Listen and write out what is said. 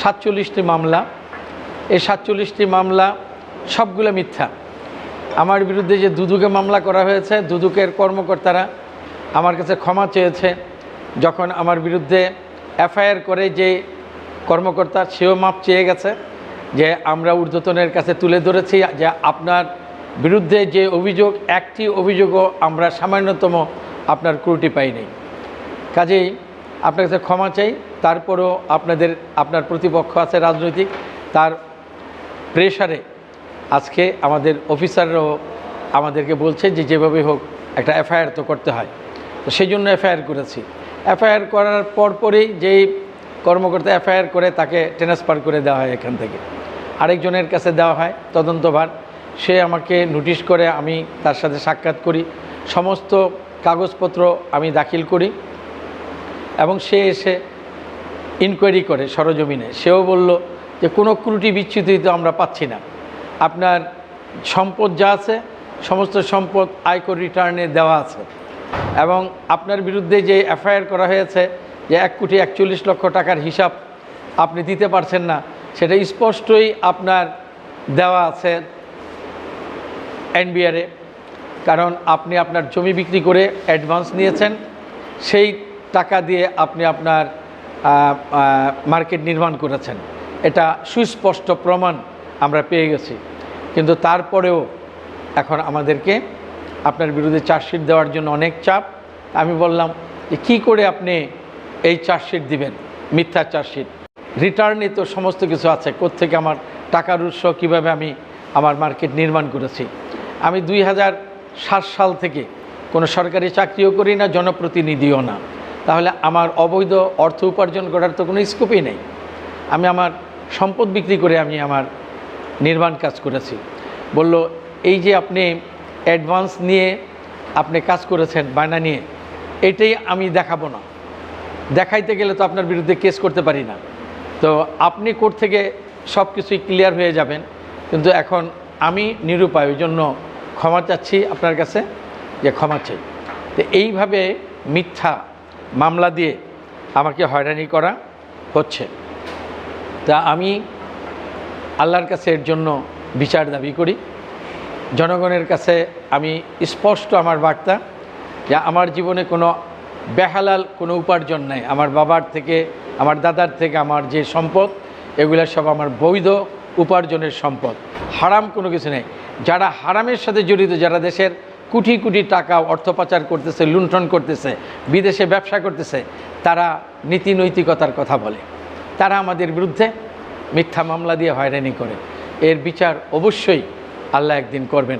সাতচল্লিশটি মামলা। এই সাতচল্লিশটি মামলা সবগুলো মিথ্যা। আমার বিরুদ্ধে যে দুদুকে মামলা করা হয়েছে, দুদুকের কর্মকর্তারা আমার কাছে ক্ষমা চেয়েছে। যখন আমার বিরুদ্ধে এফআইআর করে যে কর্মকর্তা, সেও মাপ চেয়ে গেছে যে আমরা ঊর্ধ্বতনের কাছে তুলে ধরেছি যে আপনার বিরুদ্ধে যে অভিযোগ, একটি অভিযোগও আমরা সামান্যতম আপনার ক্রুটি পাইনি। কাজেই আপনার কাছে ক্ষমা চাই, তারপরেও আপনাদের, আপনার প্রতিপক্ষ আছে রাজনৈতিক, তার প্রেশারে আজকে আমাদের অফিসাররাও আমাদেরকে বলছে যে যেভাবে হোক একটা এফআইআর তো করতে হয়। তো সেই জন্য এফআইআর করেছি। এফআইআর করার পরপরই যেই কর্মকর্তা এফআইআর করে তাকে ট্রান্সফার করে দেওয়া হয় এখান থেকে। আরেকজনের কাছে দেওয়া হয় তদন্তভার। সে আমাকে নোটিশ করে আমি তার সাথে সাক্ষাৎ করি। সমস্ত কাগজপত্র আমি দাখিল করি। এবং সে এসে ইনকোয়ারি করে সরজমিনে। সেও বলল যে, কোনো ক্রুটি বিচ্যুতি তো আমরা পাচ্ছি না। আপনার সম্পদ যা আছে, সমস্ত সম্পদ আয়কর রিটার্নে দেওয়া আছে। এবং আপনার বিরুদ্ধে যে এফআইআর করা হয়েছে, যে এক কোটি একচল্লিশ লক্ষ টাকার হিসাব আপনি দিতে পারছেন না, সেটা স্পষ্টই আপনার দেওয়া আছে এনবিআরে কারণ আপনি আপনার জমি বিক্রি করে অ্যাডভান্স নিয়েছেন, সেই টাকা দিয়ে আপনি আপনার মার্কেট নির্মাণ করেছেন। এটা সুস্পষ্ট প্রমাণ আমরা পেয়ে গেছি। কিন্তু তারপরেও এখন আমাদেরকে আপনার বিরুদ্ধে চার্জশিট দেওয়ার জন্য অনেক চাপ। আমি বললাম যে কী করে আপনি এই চার্জশিট দিবেন? মিথ্যা চার্জশিট। রিটার্নে তো সমস্ত কিছু আছে। কোত্থেকে আমার টাকার উৎস কীভাবে আমি আমার মার্কেট নির্মাণ করেছি? আমি দুই হাজার সাত সাল থেকে কোনো সরকারি চাকরিও করি না, জনপ্রতিনিধিও না। তাহলে আমার অবৈধ অর্থ উপার্জন করার তো কোনো স্কোপই নেই। আমি আমার সম্পদ বিক্রি করে আমি আমার নির্মাণ কাজ করেছি। বলল, এই যে আপনি অ্যাডভান্স নিয়ে আপনি কাজ করেছেন, বায়না নিয়ে, এটাই আমি দেখাবো না। দেখাইতে গেলে তো আপনার বিরুদ্ধে কেস করতে পারি না। তো আপনি কোর্ট থেকে সব কিছুই ক্লিয়ার হয়ে যাবেন। কিন্তু এখন আমি নিরুপায়, ওই জন্য ক্ষমা চাচ্ছি আপনার কাছে যে ক্ষমা চাই। তো এইভাবে মিথ্যা মামলা দিয়ে আমাকে হয়রানি করা হচ্ছে। তা আমি আল্লাহর কাছে এর জন্য বিচার দাবি করি। জনগণের কাছে আমি স্পষ্ট আমার বার্তা যে আমার জীবনে কোনো বেহালাল কোনো উপার্জন নাই। আমার বাবার থেকে, আমার দাদার থেকে আমার যে সম্পদ, এগুলো সব আমার বৈধ উপার্জনের সম্পদ। হারাম কোনো কিছু নেই। যারা হারামের সাথে জড়িত, যারা দেশের কোটি কোটি টাকা অর্থ পাচার করতেছে, লুণ্ঠন করতেছে, বিদেশে ব্যবসা করতেছে, তারা নীতি নৈতিকতার কথা বলে। তারা আমাদের বিরুদ্ধে মিথ্যা মামলা দিয়ে হয়রানি করে। এর বিচার অবশ্যই আল্লাহ একদিন করবেন।